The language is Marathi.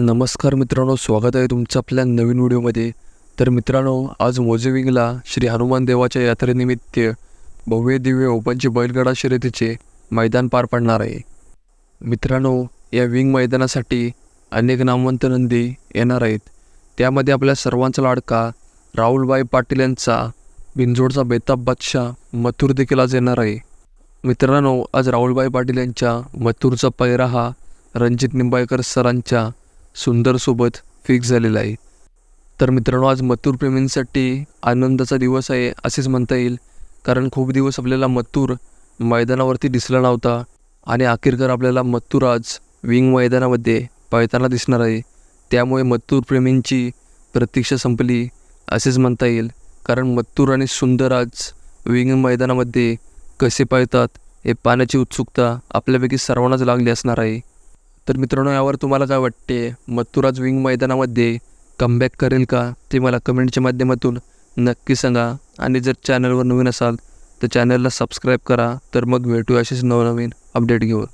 नमस्कार मित्रांनो स्वागत आहे तुमचं आपल्या नवीन व्हिडिओमध्ये. तर मित्रांनो आज मोजेविंगला श्री हनुमान देवाच्या यात्रेनिमित्त भव्य दिव्य ओपनचे बैलगाडा शर्यतीचे मैदान पार पडणार आहे. मित्रांनो या विंग मैदानासाठी अनेक नामवंत नंदी येणार आहेत. त्यामध्ये आपल्या सर्वांचा लाडका राहुलबाई पाटील यांचा बिंजोडचा बेताब बादशाह मथुर देखील आज येणार आहे. मित्रांनो आज राहुलबाई पाटील यांच्या मथुरचा पैरा हा रणजित निंबाळकर सरांच्या सुंदरसोबत फिक्स झालेला आहे. तर मित्रांनो आज मथुर प्रेमींसाठी आनंदाचा दिवस आहे असेच म्हणता येईल. कारण खूप दिवस आपल्याला मथुर मैदानावरती दिसला नव्हता आणि अखेरकर आपल्याला मथुर आज विंग मैदानामध्ये पळताना दिसणार आहे. त्यामुळे मथुर प्रेमींची प्रतीक्षा संपली असेच म्हणता येईल. कारण मथुर आणि सुंदर आज विंग मैदानामध्ये कसे पळतात हे पाण्याची उत्सुकता आपल्यापैकी सर्वांनाच लागली असणार आहे. तर मित्रांनो यावर तुम्हाला काय वाटते? मथुराज विंग मैदानामध्ये कमबॅक करेल का? ते मला कमेंटच्या माध्यमातून नक्की सांगा. आणि जर चॅनलवर नवीन असाल तर चॅनलला सबस्क्राईब करा. तर मग भेटू असेच नवनवीन अपडेट घेऊन.